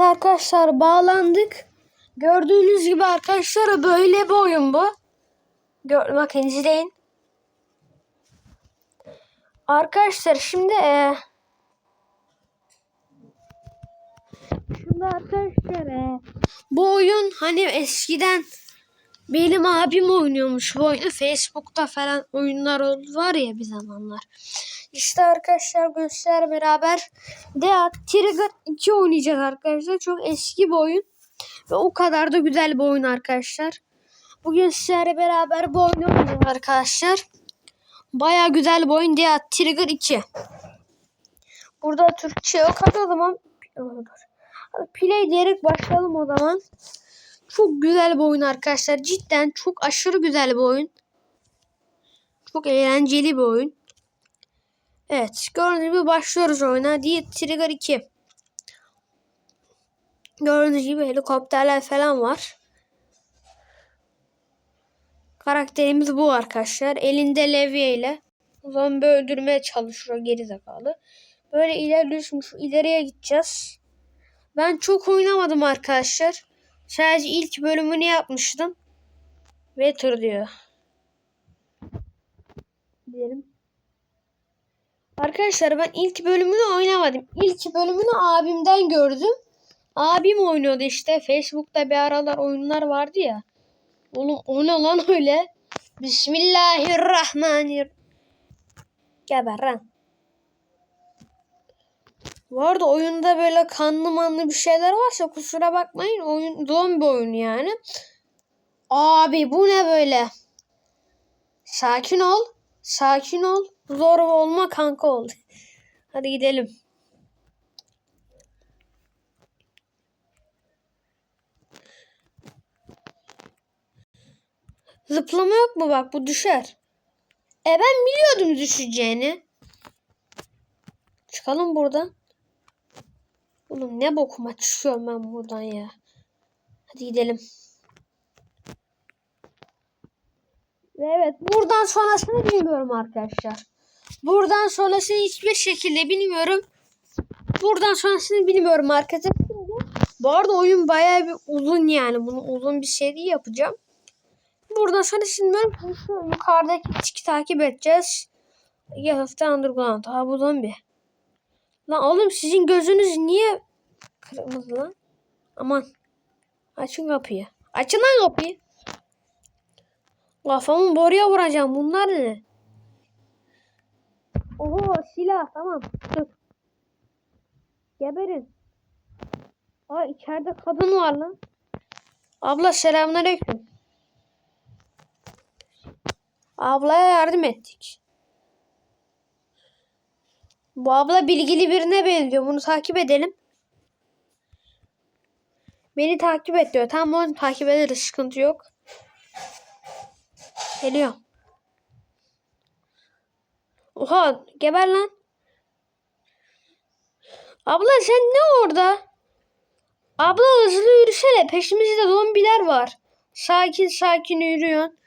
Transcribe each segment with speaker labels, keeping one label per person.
Speaker 1: Arkadaşlar bağlandık. Gördüğünüz gibi arkadaşlar böyle bir oyun bu. Gör, bakın izleyin. Arkadaşlar şimdi e, şimdi arkadaşlar e, bu oyun hani eskiden benim abim oynuyormuş bu oyunu. Facebook'ta falan oyunlar oldu var ya bir zamanlar. İşte arkadaşlar göster beraber Deat Trigger 2 oynayacağız arkadaşlar. Çok eski bir oyun. Ve o kadar da güzel bir oyun arkadaşlar. Bugün sizlerle beraber bu oyunu oynayacağız arkadaşlar. Baya güzel bir oyun Deat Trigger 2. Burada Türkçe yok. Hadi o zaman play diyerek başlayalım o zaman. Çok güzel bir oyun arkadaşlar. Cidden çok aşırı güzel bir oyun. Çok eğlenceli bir oyun. Evet. Gördüğünüz gibi başlıyoruz oyuna. Diye Trigger 2. Gördüğünüz gibi helikopterler falan var. Karakterimiz bu arkadaşlar. Elinde levye ile zombi öldürmeye çalışıyor gerizekalı. Böyle ilerliyoruz. ileriye gideceğiz. Ben çok oynamadım arkadaşlar. Sadece ilk bölümünü yapmıştım. Tır diyor. Diyelim. Arkadaşlar ben ilk bölümünü oynamadım. İlk bölümünü abimden gördüm. Abim oynuyordu işte. Facebook'ta bir aralar oyunlar vardı ya. Oğlum o ne lan öyle? Bismillahirrahmanirrahim. Geber lan. Bu arada oyunda böyle kanlı manlı bir şeyler varsa kusura bakmayın. Oyun zombi oyunu yani. Abi bu ne böyle? Sakin ol. Sakin ol. Zor olma kanka ol. Hadi gidelim. Zıplama yok mu bak bu düşer. E ben biliyordum düşeceğini. Çıkalım buradan. Oğlum ne bokuma çıkıyorum ben buradan ya. Hadi gidelim. Ve evet buradan sonrasını bilmiyorum arkadaşlar. Buradan sonrasını hiçbir şekilde bilmiyorum. Buradan sonrasını bilmiyorum arkadaşlar. Bu arada oyun bayağı bir uzun yani. Bunu uzun bir seri yapacağım. Buradan sonrasını şu yukarıdaki tiki takip edeceğiz. Yafta Underground. Ha bu zombi. Lan oğlum sizin gözünüz niye kırmızı lan? Aman. Açın kapıyı. Açın lan kapıyı. Kafamı boruya vuracağım. Bunlar ne? Oho silah tamam. Dur. Geberin. Aa içeride kadın var lan. Abla selamünaleyküm. Ablaya yardım ettik. Bu abla bilgili birine benziyor. Bunu takip edelim. Beni takip et diyor. Tamam onu takip ederiz. Sıkıntı yok. Geliyor. Oha geber lan. Abla sen ne orada? Abla hızlı yürüsene. Peşimizde zombiler var. Sakin sakin yürüyorsun.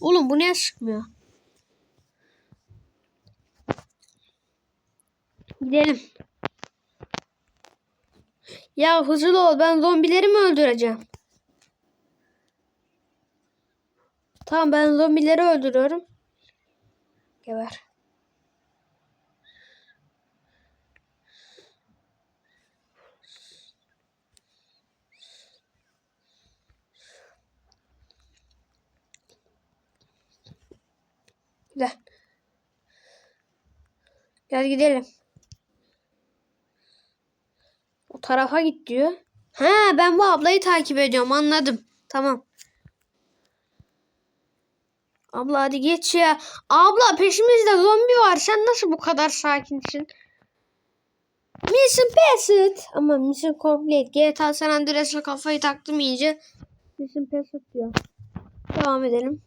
Speaker 1: Oğlum bu niye sıkmıyor? Gidelim. Ya hızlı ol ben zombileri mi öldüreceğim? Tamam ben zombileri öldürüyorum. Geber. Gel. Gel gidelim. O tarafa git diyor. Ha ben bu ablayı takip ediyorum anladım. Tamam. Abla hadi geç ya. Abla peşimizde zombi var. Sen nasıl bu kadar sakinsin? Mission Passed. Ama Mission Complete. GTA San Andreas'a kafayı taktım iyice. Mission Passed diyor. Devam edelim.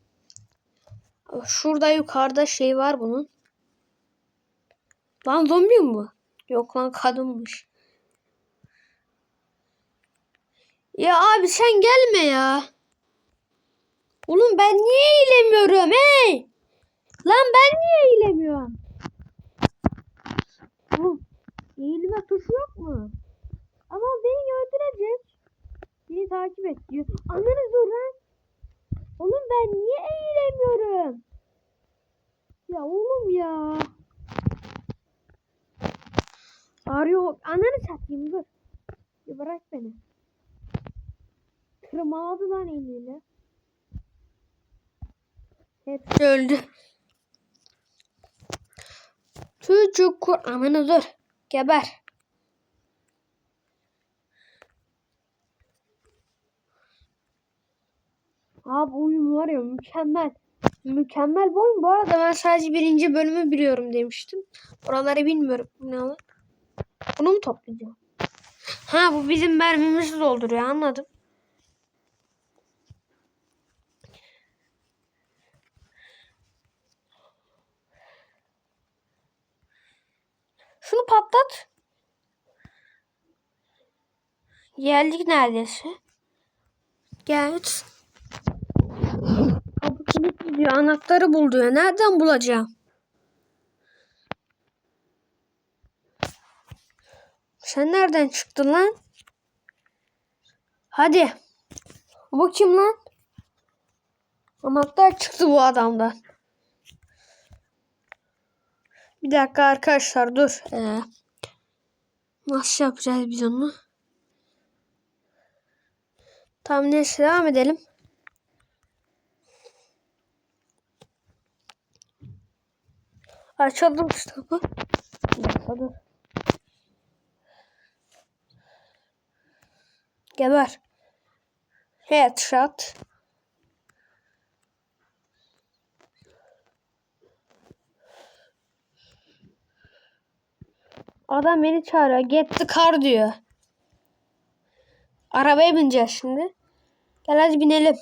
Speaker 1: Şurada yukarıda şey var bunun. Lan zombi mi bu? Yok lan kadınmış. Ya abi sen gelme ya. Oğlum ben niye eğilemiyorum hey? Lan ben niye eğilemiyorum? Oğlum eğilme tuşu yok mu? Ama benim beni takip et diyor. Ananı dur lan. Oğlum ben niye eğilemiyorum? Ya oğlum ya. Arıyor. Ananı satayım dur. Bir bırak beni. Tırmaladı lan eliyle. Hepsi öldü. Çocuk. Ananı dur. Geber. Abi oyun var ya mükemmel. Mükemmel bir oyun. Bu arada ben sadece birinci bölümü biliyorum demiştim. Oraları bilmiyorum. Ne olur? Bunu mu toplayacağım? Ha bu bizim mermimizi dolduruyor anladım. Şunu patlat. Geldik neredeyse. Gel. Kapı diyor. Anahtarı bul diyor. Nereden bulacağım? Sen nereden çıktın lan? Hadi. Bu kim lan? Anahtar çıktı bu adamdan. Bir dakika arkadaşlar dur. Ee, nasıl yapacağız biz onu? Tamam neyse devam edelim. Açalım kitabı. Dur. Geber. Headshot. Adam beni çağırıyor. Get the car diyor. Arabaya bineceğiz şimdi. Gel hadi binelim.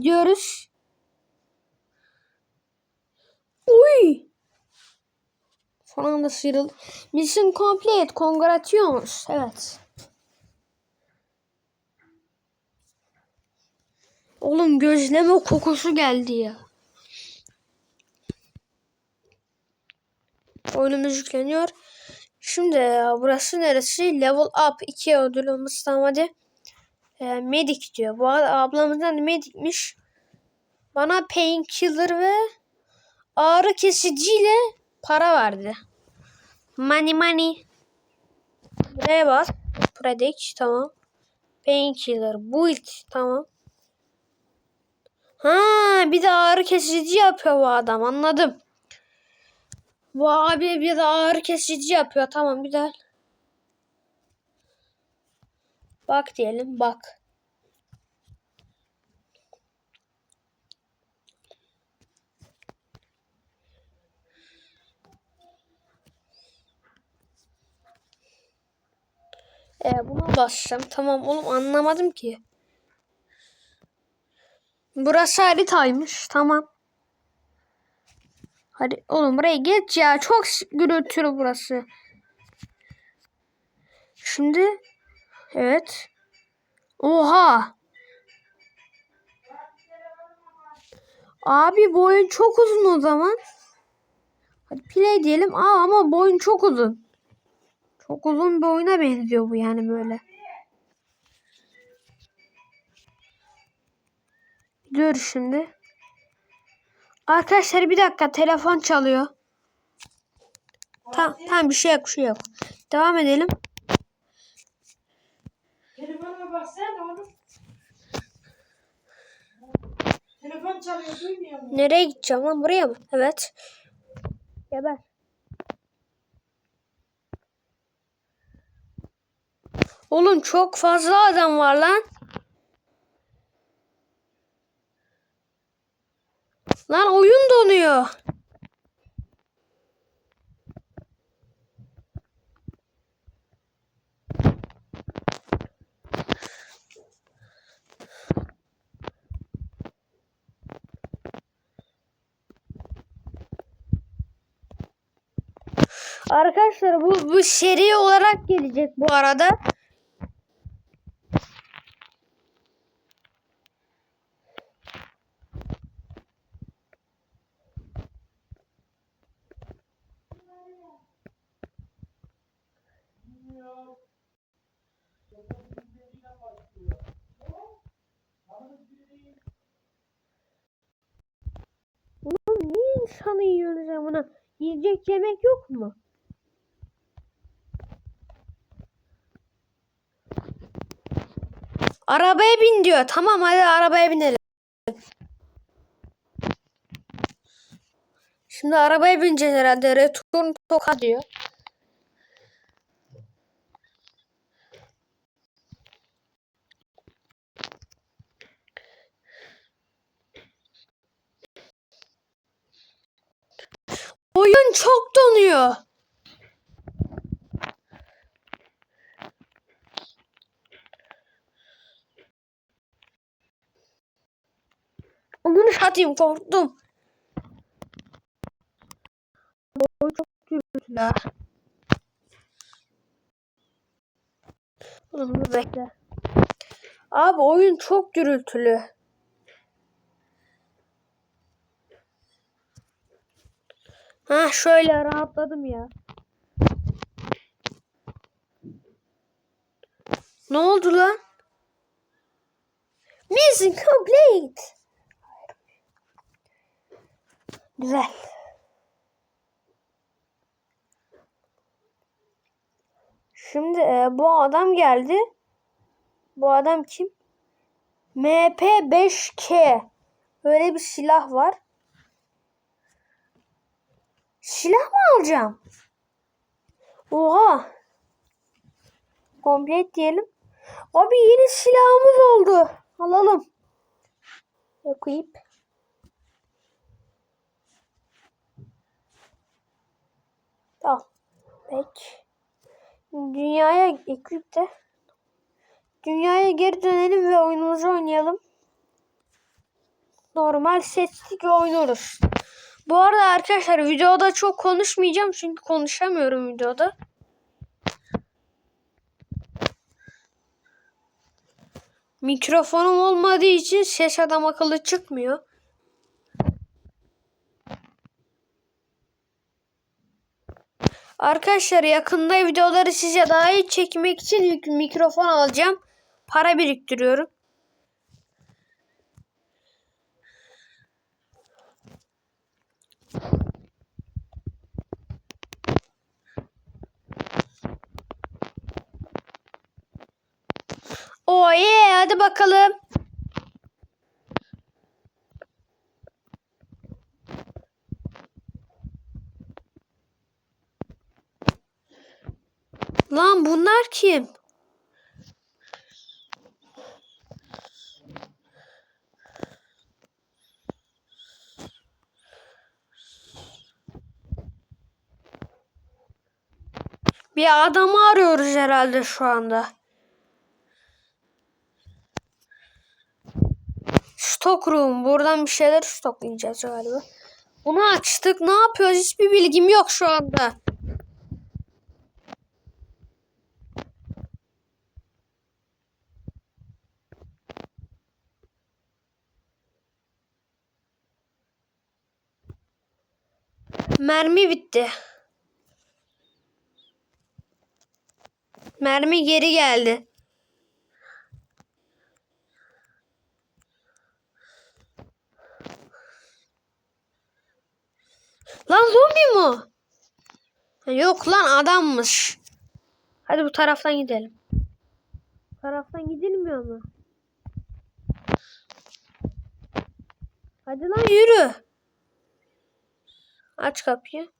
Speaker 1: Diyoruz. Uy. Son anda sıyrıldı. Mission complete. Congratulations. Evet. Oğlum gözleme kokusu geldi ya. Oyunumuz yükleniyor. Şimdi ya, burası neresi? Level up 2 ödül olması tamam hadi. E, medic diyor. Bu ablamızdan medicmiş. Bana painkiller ve ağrı kesiciyle para verdi. Money money. Buraya bas. Predict tamam. Painkiller. Build tamam. Ha bir de ağrı kesici yapıyor bu adam anladım. Bu abi bir ağrı kesici yapıyor tamam güzel. Bak diyelim bak. E buna basacağım. Tamam oğlum anlamadım ki. Burası haritaymış. Tamam. Hadi oğlum buraya geç ya. Çok gürültülü burası. Şimdi evet. Oha. Abi boyun çok uzun o zaman. Hadi play diyelim. Aa ama boyun çok uzun. Çok uzun bir oyuna benziyor bu yani böyle. Dur şimdi. Arkadaşlar bir dakika telefon çalıyor. Tamam tamam bir şey yok şey yok. Devam edelim.
Speaker 2: Telefonuma baksana oğlum. Telefon çalıyor duymuyor musun?
Speaker 1: Nereye gideceğim lan buraya mı? Evet. Geber. Oğlum çok fazla adam var lan. Lan oyun donuyor. Arkadaşlar bu bu seri olarak gelecek bu arada. Ulan niye insanı yiyoruz ya? Yiyecek yemek yok mu? Arabaya bin diyor. Tamam hadi arabaya binelim. Şimdi arabaya bineceğiz herhalde. Return toka diyor. Oyun çok donuyor. Onu satayım korktum. Oyun çok gürültülü. Oğlum bekle. Abi oyun çok gürültülü. Ha şöyle rahatladım ya. Ne oldu lan? Mission complete. Güzel. Şimdi e, bu adam geldi. Bu adam kim? MP5K. Böyle bir silah var. Silah mı alacağım? Oha. Complete diyelim. Abi yeni silahımız oldu. Alalım. Equip. Al. Peki. Dünyaya equip de. Dünyaya geri dönelim ve oyunumuzu oynayalım. Normal ve oynuyoruz. Bu arada arkadaşlar videoda çok konuşmayacağım çünkü konuşamıyorum videoda. Mikrofonum olmadığı için ses adam akıllı çıkmıyor. Arkadaşlar yakında videoları size daha iyi çekmek için mik- mikrofon alacağım. Para biriktiriyorum. Yeah, hadi bakalım. Lan bunlar kim? Bir adamı arıyoruz herhalde şu anda. Stock room. Buradan bir şeyler stoklayacağız galiba. Bunu açtık. Ne yapıyoruz? Hiçbir bilgim yok şu anda. Mermi bitti. Mermi geri geldi. Lan zombi mu? Yok lan adammış. Hadi bu taraftan gidelim. Bu taraftan gidilmiyor mu? Hadi lan yürü. Aç kapıyı.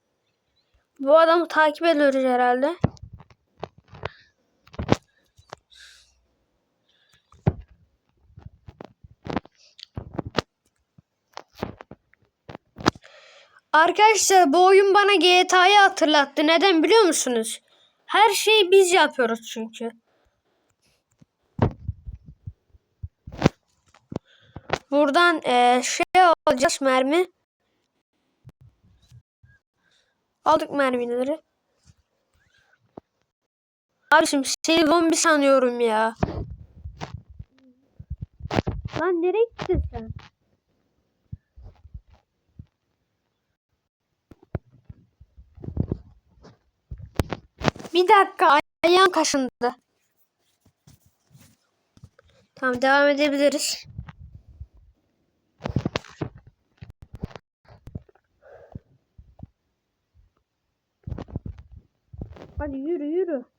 Speaker 1: Bu adamı takip ediyoruz herhalde. Arkadaşlar bu oyun bana GTA'yı hatırlattı. Neden biliyor musunuz? Her şeyi biz yapıyoruz çünkü. Buradan eee, şey alacağız mermi. Aldık mermileri. Abişim seni zombi sanıyorum ya. Lan nereye gittin sen? Bir dakika ayağım kaşındı. Tamam devam edebiliriz. Hadi yürü yürü.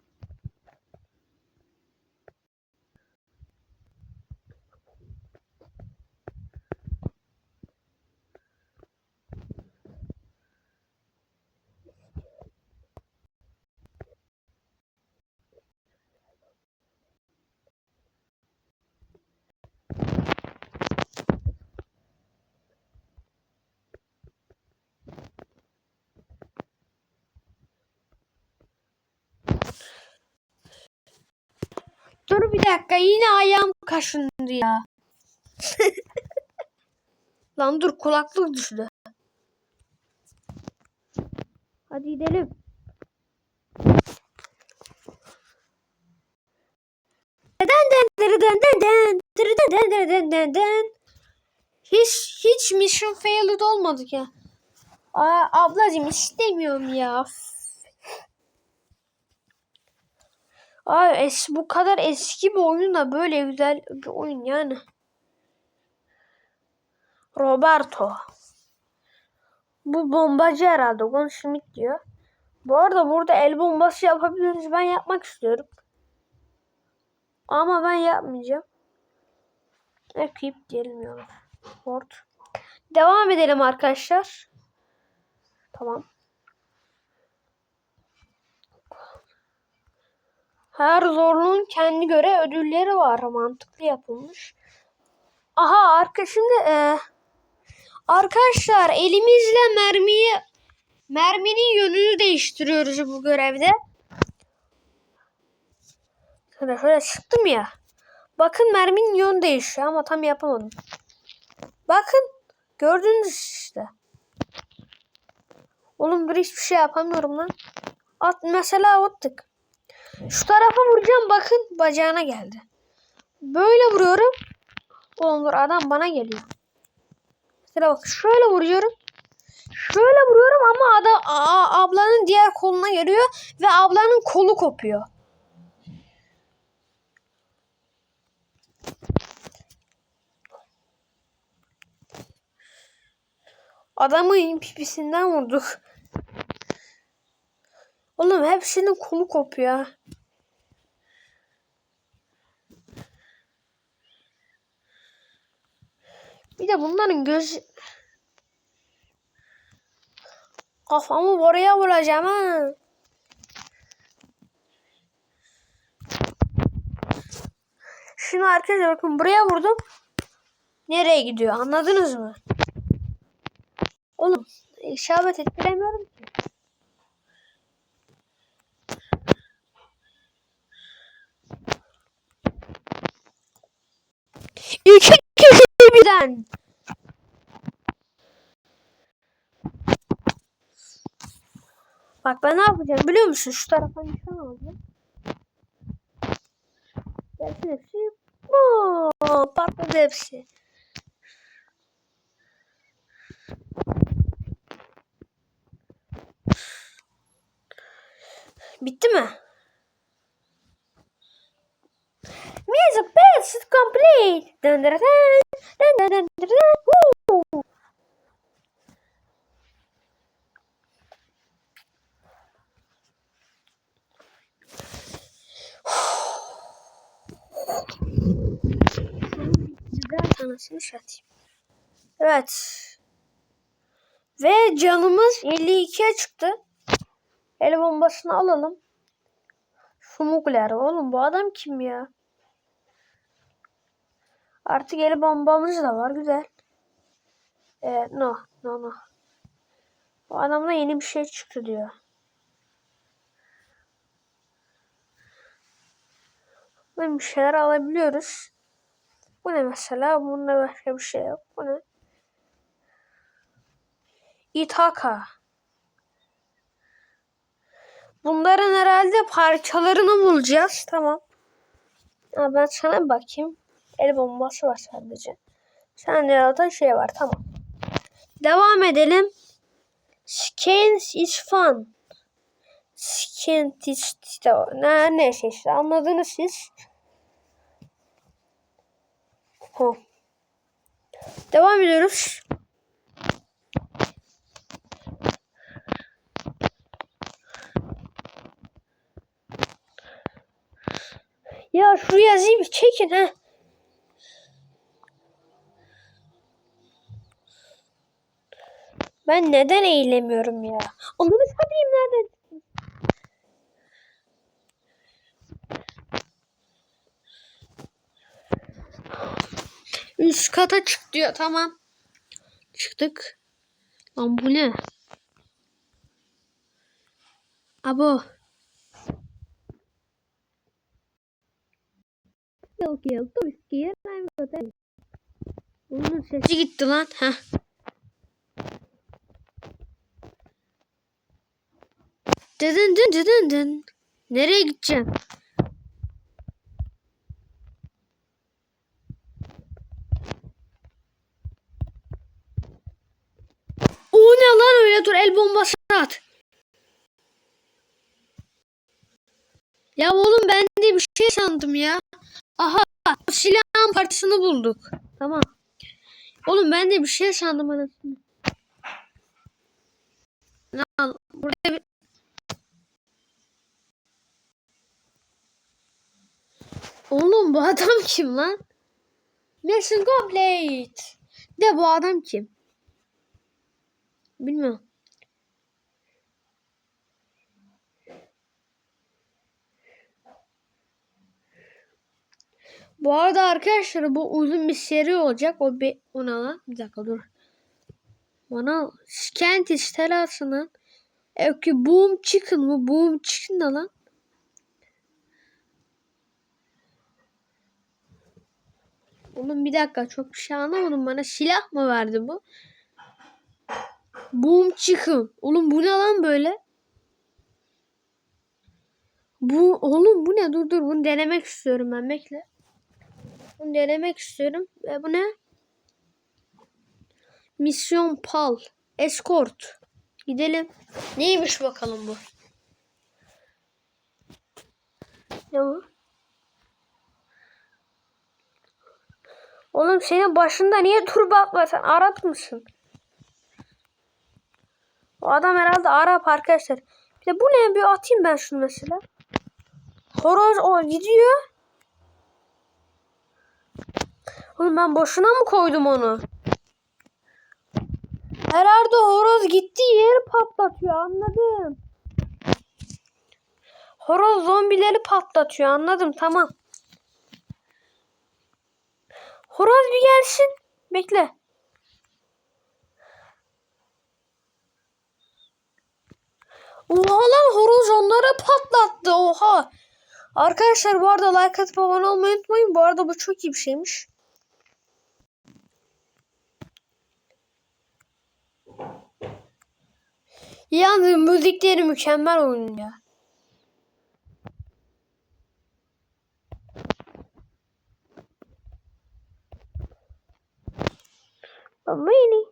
Speaker 1: Dur bir dakika yine ayağım kaşındı ya. Lan dur kulaklık düştü. Hadi gidelim. Den den den den den den den den den den den Hiç hiç mission failed olmadık ya. Aa, ablacım istemiyorum ya. Ay es bu kadar eski bir oyun da böyle güzel bir oyun yani. Roberto. Bu bombacı herhalde. Gon Schmidt diyor. Bu arada burada el bombası yapabiliriz. Ben yapmak istiyorum. Ama ben yapmayacağım. Diyelim ya. Ford. Devam edelim arkadaşlar. Tamam. Her zorluğun kendi göre ödülleri var. Mantıklı yapılmış. Aha arka şimdi e, arkadaşlar elimizle mermiyi merminin yönünü değiştiriyoruz bu görevde. Şöyle şöyle çıktım ya. Bakın merminin yönü değişiyor ama tam yapamadım. Bakın gördünüz işte. Oğlum dur hiçbir şey yapamıyorum lan. At mesela attık. Şu tarafa vuracağım bakın bacağına geldi. Böyle vuruyorum. Oğlum adam bana geliyor. Mesela bak şöyle vuruyorum. Şöyle vuruyorum ama adam aa, ablanın diğer koluna geliyor ve ablanın kolu kopuyor. Adamın pipisinden vurduk. Oğlum hepsinin kolu kopuyor. Bir de bunların göz kafamı oraya vuracağım ha. Şunu arkadaşlar bakın buraya vurdum. Nereye gidiyor anladınız mı? Oğlum işaret ettiremiyorum İki kişi birden. Bak ben ne yapacağım biliyor musun? Şu tarafa nişan alacağım. Gelsin hepsi. Patladı hepsi. Bitti mi? Music bits is complete. Dun, dun. Evet. Ve canımız 52'ye çıktı. El bombasını alalım. Sumugler. Oğlum bu adam kim ya? Artık el bombamız da var. Güzel. Ee, no. No no. Bu adamda yeni bir şey çıktı diyor. Böyle bir şeyler alabiliyoruz. Bu ne mesela? Bunda başka bir şey yok. Bu ne? Itaka. Bunların herhalde parçalarını bulacağız. Tamam. Ha, ben sana bakayım. El bombası var sadece. Sen yaratan şey var. Tamam. Devam edelim. Skins is fun. Skins is işte. Ne, neyse işte anladınız siz. Ho. Devam ediyoruz. Ya şu yazıyı bir çekin ha. Ben neden eğilemiyorum ya? Onları satayım nereden? Üst kata çık diyor. Tamam. Çıktık. Lan bu ne? Abo. Yok yok. Whiskey. I'm good. Onun sesi gitti lan. Heh. Dın dın dın dın. Nereye gideceğim? O ne lan öyle dur el bombası at. Ya oğlum ben de bir şey sandım ya. Aha silahın parçasını bulduk. Tamam. Oğlum ben de bir şey sandım anasını. Al buraya bir... Oğlum bu adam kim lan? Mission complete. De bu adam kim? Bilmiyorum. Bu arada arkadaşlar bu uzun bir seri olacak. O bir ona lan. Bir dakika dur. Bana Kent istelasının e ki Boom Chicken mı? Boom Chicken ne lan? Oğlum bir dakika çok bir şey anlamadım. Bana silah mı verdi bu? Boom Chicken. Oğlum bu ne lan böyle? Bu oğlum bu ne? Dur dur bunu denemek istiyorum ben bekle. Bunu denemek istiyorum. Ve bu ne? Misyon Pal. Escort. Gidelim. Neymiş bakalım bu? Ne bu? Oğlum senin başında niye turba atma sen Arap mısın? O adam herhalde Arap arkadaşlar. Bir de bu ne bir atayım ben şunu mesela. Horoz o gidiyor. Oğlum ben boşuna mı koydum onu? Herhalde horoz gitti yeri patlatıyor anladım. Horoz zombileri patlatıyor anladım tamam. Horoz bir gelsin. Bekle. Oha lan horoz onları patlattı oha. Arkadaşlar bu arada like atıp abone olmayı unutmayın. Bu arada bu çok iyi bir şeymiş. Yalnız müzikleri mükemmel oyun ya. Bambini.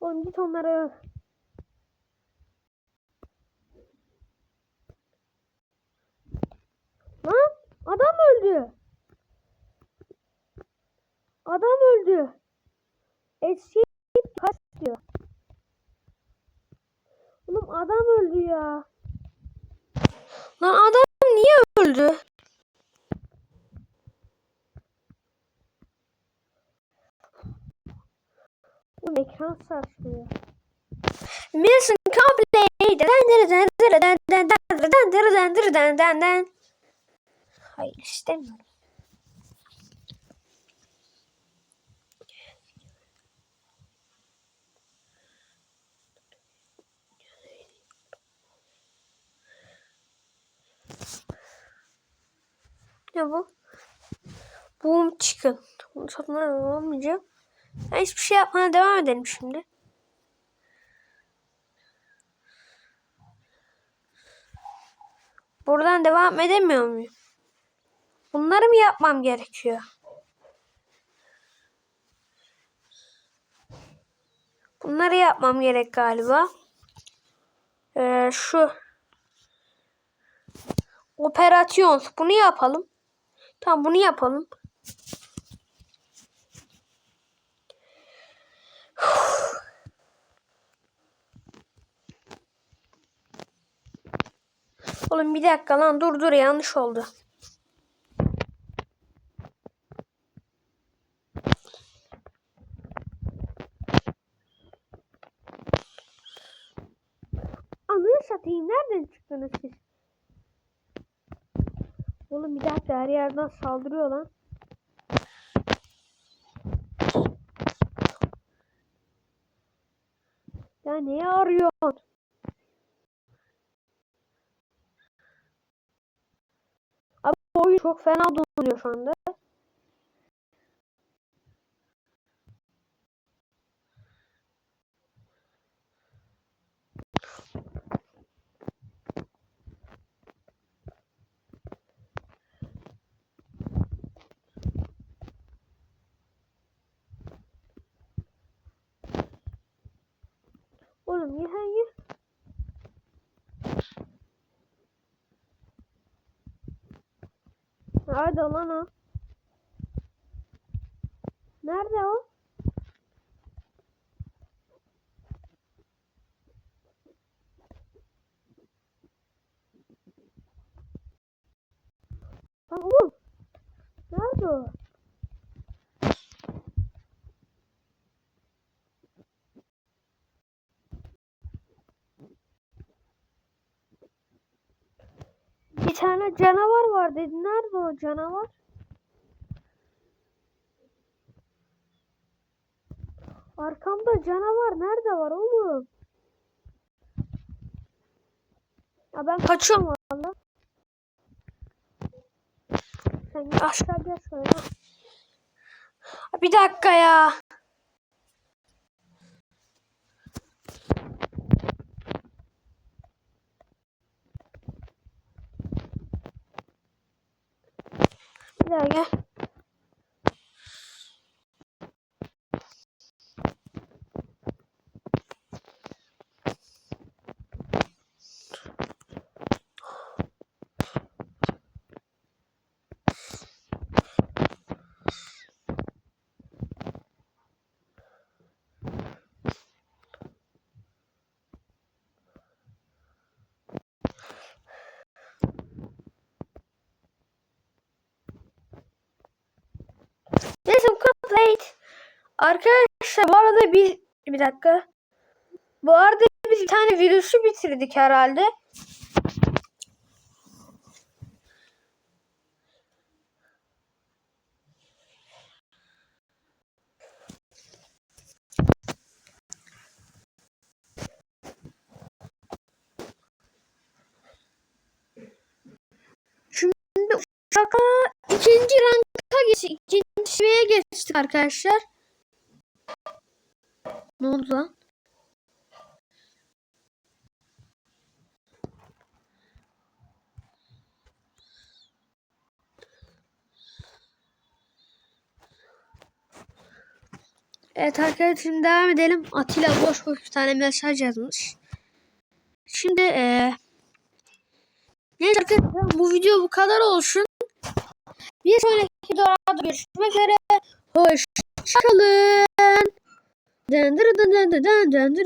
Speaker 1: Oğlum git onları. Lan adam öldü. Adam öldü. Eski kaç diyor. Oğlum adam öldü ya. Lan adam niye öldü? Ekran sarsılıyor. Mission complete. Hayır istemiyorum. Ne bu? Boom chicken. Bunu satın alamayacağım. Ben hiçbir şey yapmaya devam edelim şimdi. Buradan devam edemiyor muyum? Bunları mı yapmam gerekiyor? Bunları yapmam gerek galiba. Ee, şu operasyon bunu yapalım. Tamam bunu yapalım. Oğlum bir dakika lan dur dur yanlış oldu. Ananı satayım nereden çıktınız siz? Oğlum bir dakika her yerden saldırıyor lan. Ya neye arıyorsun? Abi bu oyun çok fena donuyor şu anda. Oğlum ye sen ye. Nerede lan o? Nerede o? Lan oğlum. Nerede o? Bir tane canavar var dedi. Nerede o canavar? Arkamda canavar nerede var oğlum? Ya ben kaçıyorum valla. Sen gel aşağı gel şöyle. Bir dakika ya. Bir daha gel. Neyse complete. Arkadaşlar bu arada bir bir dakika. Bu arada biz bir tane virüsü bitirdik herhalde. Şimdi şaka ikinci ranka geçtik. İkinci seviyeye geçtik arkadaşlar. Ne oldu lan? Evet arkadaşlar şimdi devam edelim. Atilla boş boş bir tane mesaj yazmış. Şimdi eee Neyse arkadaşlar bu video bu kadar olsun. Bir sonraki videoda görüşmek üzere. Hoşçakalın. Dın dın dın dın.